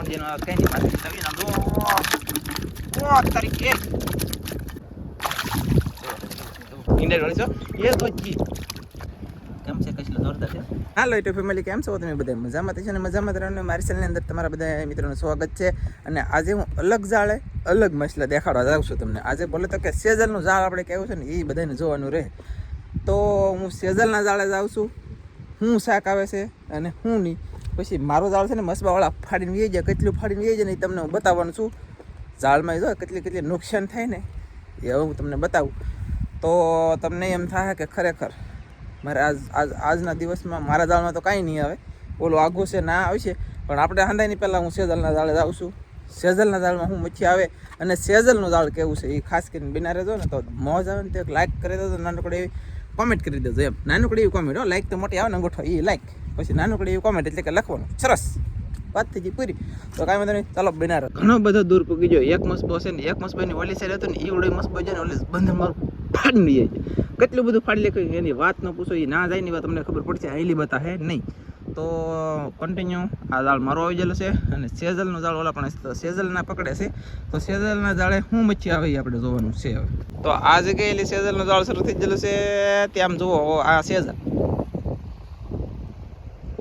મોંડીનો não tem તવી ના દો ઓ તારીખે ઇન્ડિયન વાળી છો એ તો જી કેમ છે કશલો જોરદાર છે હાલો યુટ્યુબ ફેમિલી કેમ છો તમે બધા મજામાં છે ને મજામાં રહેવાનું મારી ચેનલની અંદર તમારા બધા મિત્રોનું સ્વાગત છે અને આજે હું અલગ જાળે અલગ મસલા દેખાડવા જાઉં છું તમને આજે બોલે તો કે સેઝલનું ઝાડ આપણે કહેવું છે ને એ બધાને જોવાનું રહે તો હું સેઝલના ઝાડે જાઉં છું હું શાક આવે છે અને હું નહીં પછી મારો ઝાડ છે ને મસબાવાળા ફાડીને વી જાય, કેટલું ફાડીને વી જાય ને તમને હું બતાવવાનું છું. ઝાડમાં જો કેટલી કેટલી નુકસાન થાય ને, એ હવે હું તમને બતાવું. તો તમને એમ થાય કે ખરેખર મારે આજ આજ, આજના દિવસમાં મારા દાળમાં તો કાંઈ નહીં આવે. ઓલું આઘું છે, ના આવશે પણ આપણે હાંધાની પહેલાં હું સેઝલના દાળે જાઉં છું. સેઝલના દાળમાં હું મચ્છી આવે અને સેઝલનું દાળ કેવું છે એ ખાસ કરીને બિના રહેજો ને, તો મોજ આવે ને તો એક લાઇક કરી દેજો, નાનકડી એવી કોમેન્ટ કરી દેજો એમ. નાનકડી એવી કોમેન્ટ હો લાઇક તો મોટી આવે ને અંગૂઠો એ લાઇક પછી નાનકડી એવી કોમેન્ટ એટલે કે લખવાનું. સરસ. વાત થઈ ગઈ પૂરી. તો કાંઈ વાંધો નહીં. ચાલો બિના ઘણો બધો દૂર પૂકી ગયો. એક મસ્બો છે ને, એક મસબાની ઓલી સાઈડ હતો ને એ ઓળી મસ્બો છે ને, ઓલી બંધ મારું ફાડી જાય. કેટલું બધું ફાડી લે કે એની વાત ન પૂછો એ ના જાય ની તમને ખબર પડશે આઈલી બતા હે નહીં. તો કન્ટિન્યુ આ જાળ મારો આવી ગયેલો છે અને સેઝલનો જાળ ઓલા પણ સેઝલના પકડે છે. તો સેઝલના જાળે શું મચ્છી આવે આપણે જોવાનું છે હવે. તો આ જગ્યાએ સેઝલનો દાળ શરૂ થઈ ગયેલો છે. ત્યાં જુઓ, આ સેઝલ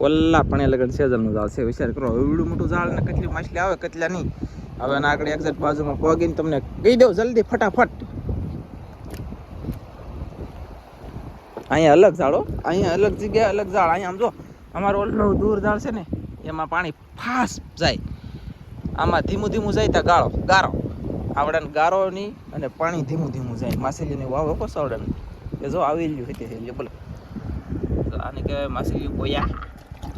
ઓલા પણ લગન સેઝલનું ઝાડ છે વિચાર કરો, એવડું મોટું ઝાડ ને કેટલી માછલી આવે, કેટલા નહીં. હવે એના આગળ એક્ઝેક્ટ બાજુમાં પોગીને તમને કહી દઉં જલ્દી, ફટાફટ. અહીંયા અલગ ઝાડો અહીંયા અલગ જગ્યાએ અલગ ઝાડ. અહીંયા આમ જો, અમારો ઓલો દૂર ઝાડ છે ને, એમાં પાણી ફાસ્ટ જાય. આમાં ધીમું ધીમું જાય ત્યાં ગાળો, ગારો. આવડાને ગારો નહીં અને પાણી ધીમું ધીમું જાય. માછલીને વાવ કો સાવડાને એ જો આવી રહ્યું હતી બોલો. આને કહેવાય માછલી બોયા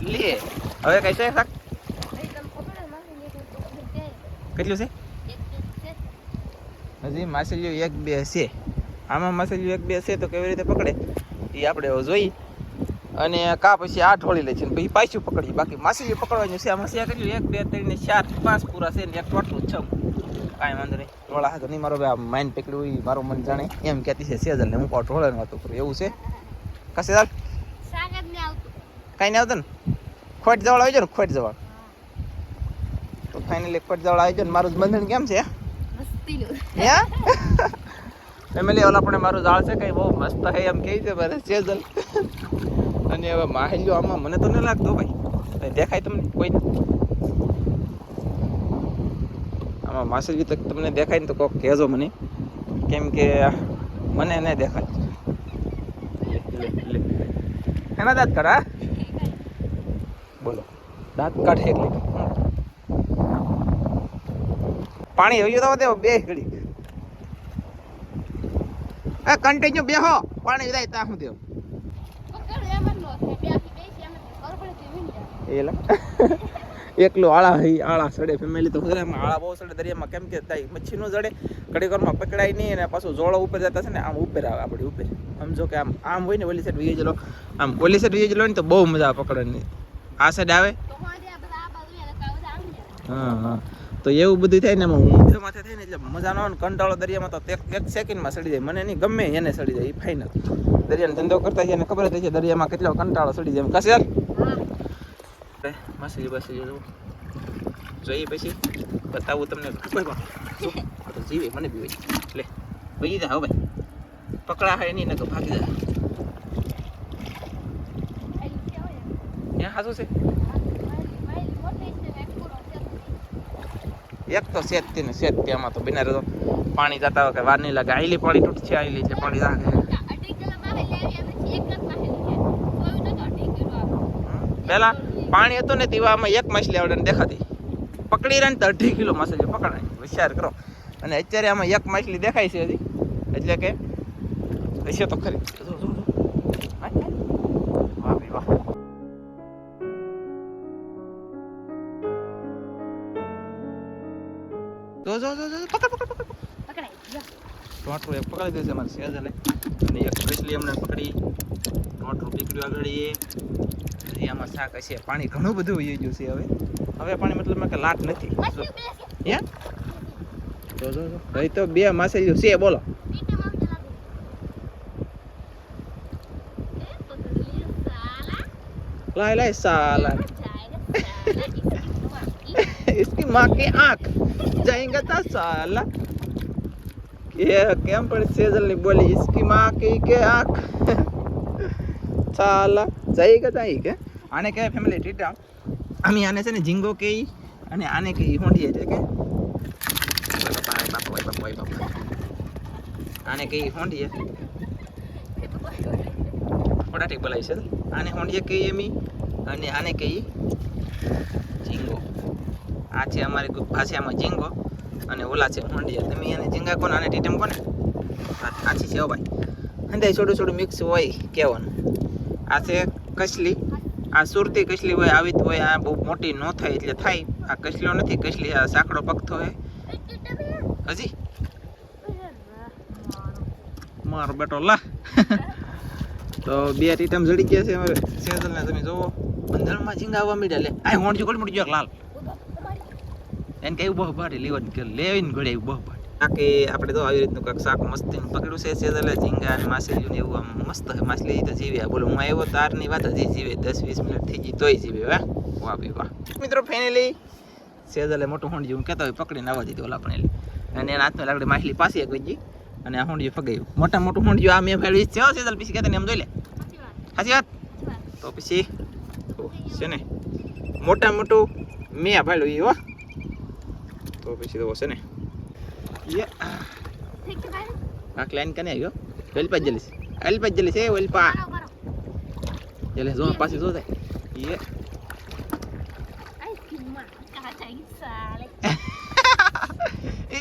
લે, હવે કઈ છે શાક? કેટલું છે? હજી માછલીઓ એક બે છે. આમાં માછલીઓ એક બે છે તો કેવી રીતે પકડે? એ આપણે જોઈ અને કા પછી આ ઢોળી લે છે ને પછી પાછું પકડી બાકી માછલીઓ પકડવાનું છે. આમાં છે કર્યું એક, બે, ત્રણ ને ચાર, પાંચ પૂરા છે ને એક ટોટલું છ કાંઈ વાંધો નહીં. ઢોળા તો નહીં. મારો આ માઇન્ડ પકડ્યું એ મારો મન જાણે. એમ કહેતી છે સેજલ ને હું ઢોળાની કરું એવું છે. કશે ચાલ કાંઈ નહીં આવતો ને. ખોટ જવાળ આવી જાય ને ખોટ જવાળ. તો ફાઇનલી ખોટ જવાળ આવી જાય ને. મારું બંધન કેમ છે? ફેમિલી ઓલા પણ મારું ઝાડ છે કઈ બહુ મસ્ત હે એમ કહે છે મારે સેઝલ અને હવે માહિલ્યો આમાં મને તો નહીં લાગતો ભાઈ. દેખાય તમને કોઈ આમાં માસેજી તક તમને દેખાય ને તો કોક કહેજો મને. કેમ કે મને નહીં દેખાય. એના દાદ કાઢા બોલો. દાંત કાઢે એટલે. પાણી હયું તો દેવો, બે ઘડી. એ કન્ટિન્યુ બેહો. પાણી વિદાય ત્યાં હું દેવ એલા એકલું આળા હઈ આળા સડે ફેમિલી તો દરિયામાં આળા બહુ સડે, દરિયામાં કેમ કે થાય મચ્છી નો જડે. ઘડીકરમાં પકડાય નહીં અને પાછું જોડો ઉપર જતા છે ને, આમ ઉપર આવે આપણી ઉપર. સમજો કે આમ આમ હોય ને ઓલી સાઈડ વીએ જલો આમ ઓલી સાઈડ વીએ જલો ને તો બહુ મજા પકડવાની. આ સાઈડ આવે? હા હા તો એવું બધું થાય ને એમાં ઊંધે માથે થાય ને એટલે મજા ન આવે કંટાળો દરિયામાં તો તે એક સેકન્ડમાં સડી જાય. મને નહીં ગમે એને સડી જાય એ ફાઇનલ દરિયાનો ધંધો કરતા છે એને ખબર જ છે દરિયામાં કેટલો કંટાળો સડી જાય એમ. કશે યાર માછલી બાછલી જોઈએ પછી. બતાવું તમને જીવે મને બી હોય. લે ભાઈ જા હવે પકડા હોય નહીં ને તો ભાગી જાય હાજુ છે? એક તો શેતતી ને શેતતી આમાં તો બિના રહેતો. પાણી જતા હોય કે વાર નહીં લાગે. આઈલી પાણી તૂટ છે આઈલી છે પાણી લાગે પેલા પાણી હતું ને તેવામાં એક માછલી આવડે દેખાતી. પકડી રહે ને તો અઢી કિલો માછલી પકડાય. હોશિયાર કરો. અને અત્યારે આમાં એક માછલી દેખાય છે હજી. એટલે કે હશે તો ખરી. ટોટરું એક પકડી દેશે મારે સેજલે અને એક બ્રેસલી એમને પકડી. ટોટરું પીકડ્યું આગળ એ. હજી આમાં શાક હશે પાણી ઘણું બધું વહી ગયું છે હવે. હવે પાણી મતલબ કે લાટ નથી. જો. હે? જો જો જો. ભાઈ તો બે માછલીઓ છે બોલો. લાય લાય સાલા. માં કે આંખ. જાયેંગા તા સાલા. કે કેમ પણ સેજલની બોલી ઇસકી માં કે કે આંખ. સાલા. જાયેંગા તા કે. આને કહે ફેમિલી ટીટા. આમી આને છે ને જીંગો કે અને આને કે હોંડી એટલે કે. આને કે હોંડી થોડા ટેક બોલાવી છે. આને હોંડીએ કહીએ એમી? અને આને કહી જીંગો આ છે અમારી ભાષામાં ઝીંગો અને ઓલા છે હોંડિયા. તમે એને ઝીંગા કોને અને ટીટમ કોને? આછી છે હો ભાઈ અંદર છોડું છોડું મિક્સ હોય કહેવાનું. આ છે કસલી. આ સુરતી કસલી હોય, આવી હોય, આ બહુ મોટી ન થાય એટલે થાય. આ કસલો નથી, કસલી, આ સાંકડો પગથો હોય હજી? મારો બેટો લા. તો બે ટીટમ જડી ગયા છે અમારે. સેઝલને તમે જોવો. બંધણમાં ઝીંગા આવવા મીડ્યા લે. આ હોંડિયું કોણ મળી ગયો લાલ. એને કઈ બહુ ભાડી લેવાની કે લેવીને ઘડે બહુ ભાડી બાકી આપણે તો આવી રીતનું કાંઈક શાક મસ્ત પકડ્યું છે સેઝલે ઝીંગા અને માછલીઓ ને એવું આમ મસ્ત માછલી તો જીવે. બોલો હું આવ્યો તારની વાત હજી જીવે. દસ વીસ મિનિટ થઈ ગઈ તોય જીવે વાહ. વાહ ભાઈ વાહ. મિત્રો ફાઇનલી સેઝલે મોટું હોંડિયું હું કહેતા હોય પકડીને આવવા દીધું ઓલા પણ અને એના હાથમાં લાકડી માછલી પાસે એક ગઈ અને આ હોંડિયું ફગાયું મોટા મોટું હોંડિયું આ મેં ફેરવી છે. હો સેઝલ પછી કહેતા ને એમ જોઈ લે. સાચી વાત? તો પછી ઓ, છે ને? મોટા મોટું મેં ભાડ્યું એ હો. તો પછી તો છે ને ये આ ક્લાઈન કને આવ્યો વેલપા જલીસ વેલપા જલીસ એ વેલપા જલે જો પાછી જો થાય ये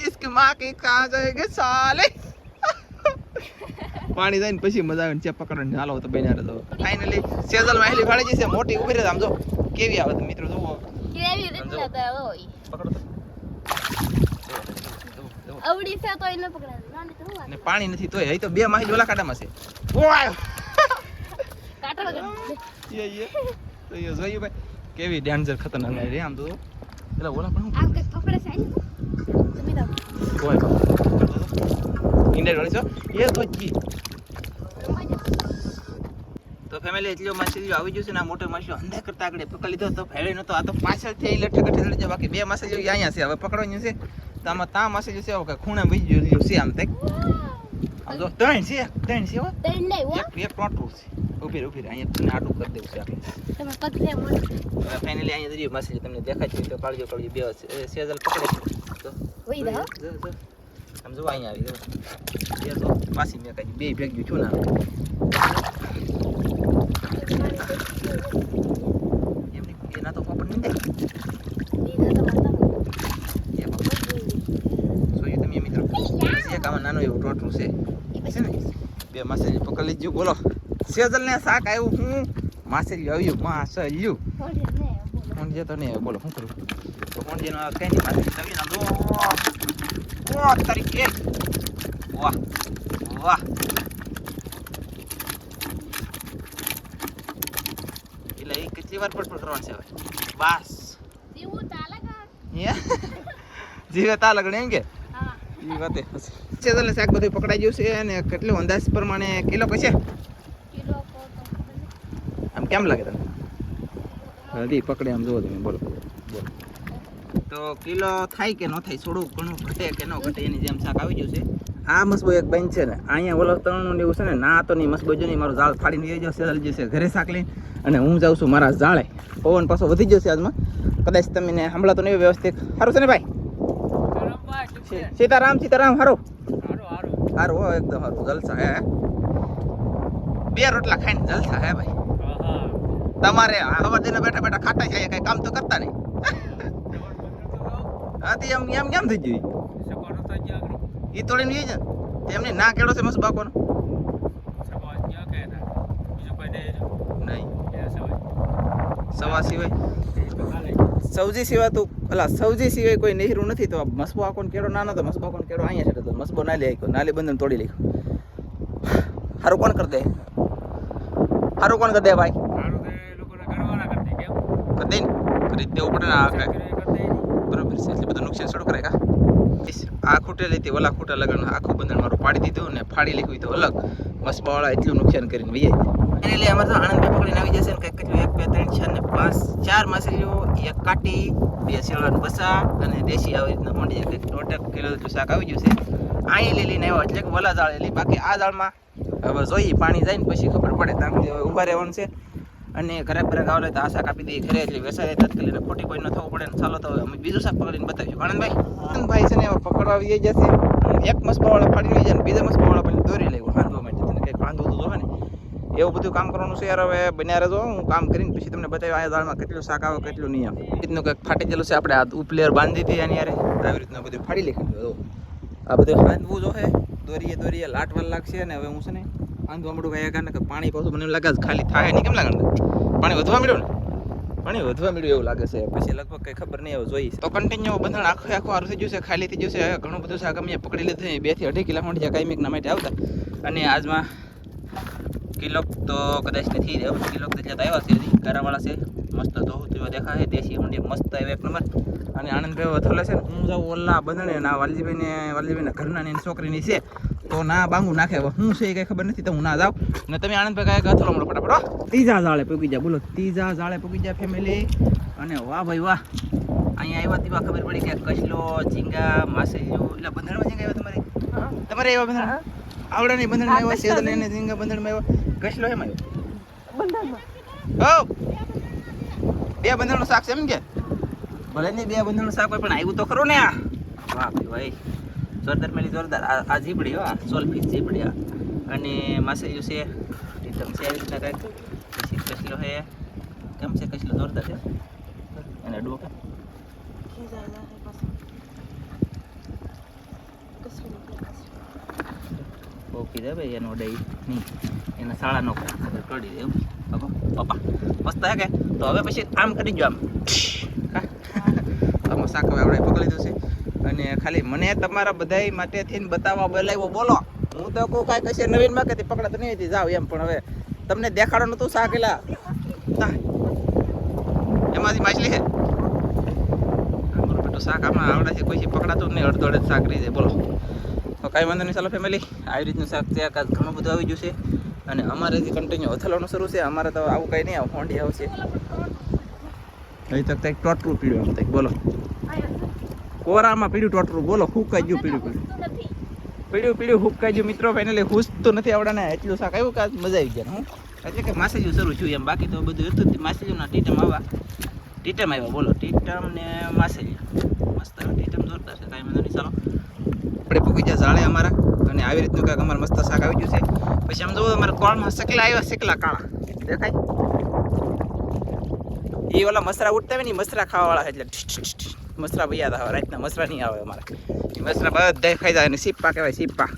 इसकी माँ की कहाँ जाएगी साले પાણી જાય ને પછી મજા આવે ને ચેપ પકડવાની હાલો તો બેના તો ફાઇનલી સેઝલ માહેલી ફાડી જશે મોટી ઉભી રહે આમ જો કેવી આવે તો મિત્રો જુઓ પકડો તો જુઓ, અવડી છે તો એને પકડાય હું ને પાણી નથી તોય. અહીં તો બે માહી ઓલા કાંટામાં છે. ઓય! કાટા લગન યે યે. તો યે જોઈએ ભાઈ કેવી ડેન્જર ખતરનાક રે આમ તો એટલે ઓલા પણ આમ કે પકડે છે તમે તો ઓય. ઇન્ડિયન વાળી છો? એ તો જી તો ફેમિલી એટલો માછલીઓ આવી ગયું છે ને આ મોટો માછલીઓ અંધા કરતા આગળ પકડી લીધો તો ફેડે નતો આ તો પાછળથી લઠે કઠે બાકી બે માછલીઓ અહીંયા છે. હવે પકડવાનું છે. આમાં તા માછલીઓ છે કે ખૂણે બીજી ગયું છે આમ તે. આમ જો ત્રણ છે ત્રણ છે તઈ નહીં હો. એક એક ટોટું છે. ઊભી ઊભી. અહીંયા તમને આટું કરી દેવું છે આપણે. તમે પગ છે હવે ફાઇનલી અહીંયા જઈએ માછલી તમને દેખાય છે તો કાળજો કાળજો બે છે સેજલ પકડે તો હોઈ દા જો, જો. આમ જો અહીંયા આવી જો. બે જો. પાછી મેં કાઢી બે ભેગ્યું છું ના એમની ના તો પોપટ નહીં જાય એ બાપા. જોયું તમે મિત્રો પછી એક નાનું છે. ને? બે માછલી પકડી લીધું. બોલો સેજલ ને શાક આવ્યું હું માછલી આવ્યું માસેલ્યું હોંડિયા તો નહીં આવે, બોલો શું કરું? તો કઈ નહીં માથે તવી ના દો ઓ તરીકે વાહ વાહ. એટલે એ કેટલી વાર પટપટ કરવાનું છે હવે? બસ. હે? જીવે તા લગણ એમ કે? એ વાતે છે એટલે શાક બધું પકડાઈ ગયું છે અને કેટલું અંદાજ પ્રમાણે કિલો કશે આમ કેમ લાગે તમને? હજી પકડે આમ જોવો તમે બોલો બોલો તો કિલો થાય કે ન થાય થોડું ઘણું ઘટે કે ન ઘટે એની જેમ શાક આવી ગયું છે. આ મસબો એક બેન છે ને અહીંયા ઓલો તણનું ને એવું છે ને ના તો નહીં મસબો જો નહીં મારું ઝાડ ફાડીને લઈ જશે ચાલી જશે ઘરે શાક લઈને. અને હું જાઉં છું મારા ઝાડે. પવન પાછો વધી જશે આજમાં. કદાચ તમને તો નહીં વ્યવસ્થિત. સારું છે ને ભાઈ? સીતારામ સીતારામ હારો. હારું હો એકદમ સારું. જલસા હે બે રોટલા ખાઈને જલસા હે ભાઈ. તમારે હવા દિને બેઠા બેઠા ખાતા જાય કઈ કામ તો કરતા નહીં. હા તે એમ એમ કેમ થઈ ગયું? ઈ તોડીને લઈ જાય તેમને ના કેળો છે મસ્ત બાકોનો નહીં. સવા સિવાય. સૌજી સિવાય તો અલા સૌજી સિવાય કોઈ નહેરું નથી તો મસબો આકોન કેડો નાનો તો મસબો આકોન કેડો અહીંયા છે તો મસબો ના લે આયકો. નાલી બંધન તોડી લખ્યો હારું કોણ કરી દે? હારું કોણ કરી દે ભાઈ? કરી દે ને. કરી દેવું પડે ને આ બરોબર છે એટલે બધું નુકસાન થોડું કરે કા? આ ખૂટે લીધી ઓલા ખૂટા લગન આખું બંધન મારું પાડી દીધું ને ફાડી લીધું તો અલગ. મસબાવાળા એટલું નુકસાન કરીને વૈયા એટલે અમારે તો આણંદ પકડીને આવી જશે ને કંઈક માછલીઓ એક બે ત્રણ ચાર ને પાંચ ચાર માછલીઓ એક કાટી બે શેળવા પસા અને દેશી આવી રીતના મોંડી એક ટોટલ કિલો શાક આવી ગયું છે. અહીં લેલીને લઈને આવ્યો એટલે કે વલા દાળ એટલે બાકી આ દાળમાં હવે જોઈએ પાણી જાય ને પછી ખબર પડે. ત્યાં સુધી ઊભા રહેવાનું છે. અને ઘરે ઘરે આવે તો આ શાક આપી દઈએ. ઘરે એટલે વેસાય તાત્કાલિક ખોટી કોઈ ન થવું પડે ને ચાલો તો અમે બીજું શાક પકડીને બતાવીશું. આનંદભાઈ આનંદભાઈ છે ને પકડવા આવી જશે એક મસબાવાળા ફાડી લઈ જાય ને બીજા મસબાવાળા પછી દોરી લેવું બાંધવા માટે તને કંઈક બાંધવું તો જોવે ને એવું બધું કામ કરવાનું છે યાર, હવે બન્યા રહેજો, હું કામ કરીને પછી તમને બતાવ્યું આ દાળમાં કેટલું શાક આવે, કેટલું નહીં આવે. એ રીતનું કંઈક ફાટી ગયેલું છે, આપણે આ ઉપલેયર બાંધી હતી એની યારે આવી રીતના બધું ફાડી લખી આ બધું બાંધવું જો હે દોરીએ દોરીએ લાટવાલ લાગશે અને હવે હું છે ને બાંધવા મળું ભાઈ કારણ કે પાણી પાછું મને લાગે ખાલી થાય નહીં, કેમ લાગે પાણી વધવા મળ્યું ને? પાણી વધવા મળ્યું એવું લાગે છે. પછી લગભગ કઈ ખબર નહીં, હવે જોઈ તો કન્ટિન્યુ બંધણ આખો, આખું આરું થઈ છે ખાલી થઈ છે ઘણું બધું શાક અમે પકડી લીધું બેથી અઢી કિલો માટે કાંઈ માટે આવતા. અને આજમાં કિલો તો કદાચ નથી કિલોક કિલો તો જ્યાં આવ્યા છે ગારાવાળા છે મસ્ત ધોવું જેવા દેખાય દેશી મંડી મસ્ત આવ્યો એક નંબર. અને આનંદભાઈ વથોલા છે ને હું જાઉં ઓલા બંધણે ના વાલજીભાઈને વાલજીભાઈના ઘરના ને છોકરીની છે તો ના બાંગુ નાખે હવે. હું છે એ કંઈ ખબર નથી તો હું ના જાઉં. ને તમે આનંદભાઈ કાંઈક અથોલો મળો ફટાફટ હો. ત્રીજા ઝાડે પૂગી જા બોલો. ત્રીજા ઝાડે પૂકી જા ફેમિલી અને વાહ ભાઈ વાહ. અહીંયા આવ્યા તેવા ખબર પડી કે કચલો ઝીંગા માછલીઓ એટલે બંધણમાં ઝીંગા આવ્યા તમારે? તમારે એવા બંધણ? આવડાની બંધણમાં આવ્યા છે અને ઝીંગા બંધણમાં આવ્યા. કચલો એમ આવ્યો હો બે બંધણનું શાક છે એમ કે? ભલે નહીં બે બંધણનું શાક હોય પણ આવ્યું તો ખરું ને આ. વાહ ભાઈ જોરદાર મેલી જોરદાર. આ આ ઝીપડી હો આ સોલફીસ ઝીપડી આ. અને માછલીઓ છે રીતમ છે આવી રીતના કાંઈક. પછી કચલો છે કેમ છે કચલો જોરદાર છે. અને ડોકા ઓકે દે ભાઈ, એનો ડઈ નહીં. એને શાળા નો ખબર દે એમ. પપ્પા, મસ્ત હે કે? તો હવે પછી આમ કરી જો આમ. આમાં શાક હવે આપણે પકડી લીધું છે. અને ખાલી મને તમારા બધાય માટે થઈને બતાવવા બોલાવ્યો, બોલો. હું તો કહું કાંઈ કશે નવીનમાં કદી પકડાતો નહીં હતી જાવ એમ. પણ હવે તમને દેખાડો નતું શાક એમાંથી માછલી બેટું શાક આમાં આવડે છે, કોઈ પકડાતું નહીં, અડધો અડધ શાક રહી જાય. બોલો. તો કાંઈ વાંધો નહીં, ચાલો ફેમિલી આવી રીતનું શાક છે કાંઈક ઘણું બધું આવી ગયું છે. અને અમારે જે કન્ટિન્યુ અથલાવાનું શરૂ છે, અમારે તો આવું કંઈ નહીં, આવું હોંડી આવશે. અહીં તક કંઈક ટોટરું પીડ્યું આમ કંઈક, બોલો. કોરામાં પીડ્યું ટોટરું બોલો, હુકાઈ ગયું પીડ્યું પીડ્યું પીડ્યું પીડ્યું હુકાઈ ગયું. મિત્રો ફાઇનલી તો નથી આવડાને, એટલું શાક આવ્યું કે મજા આવી ગયા હું. એટલે કે માસેજું શરૂ છું એમ, બાકી તો બધું હતું માસેજુના ટીટમ આવવા ટીટમ આવ્યા, બોલો. ટીટમ ને માસેજ મસ્ત ટીટમ જોરદાર છે, કાંઈ વાંધો નહીં, ચાલો. આપણે પૂકી ગયા ઝાડે અમારા. આવી રીતનું કાંઈક અમારે મસ્ત શાક આવી ગયું છે. પછી આમ જોવો અમારે કોળમાં સકલા આવ્યા સકલા કાળા. દેખાય? એ ઓલા મસરા ઉઠતા હોય ને મસરા ખાવાવાળા એટલે. મસરા ભૈયા આવે રાતના મસરા નહીં આવે અમારે. મસરા બધા ખાઈ જાય અને સીપ્પા કહેવાય સીપ્પા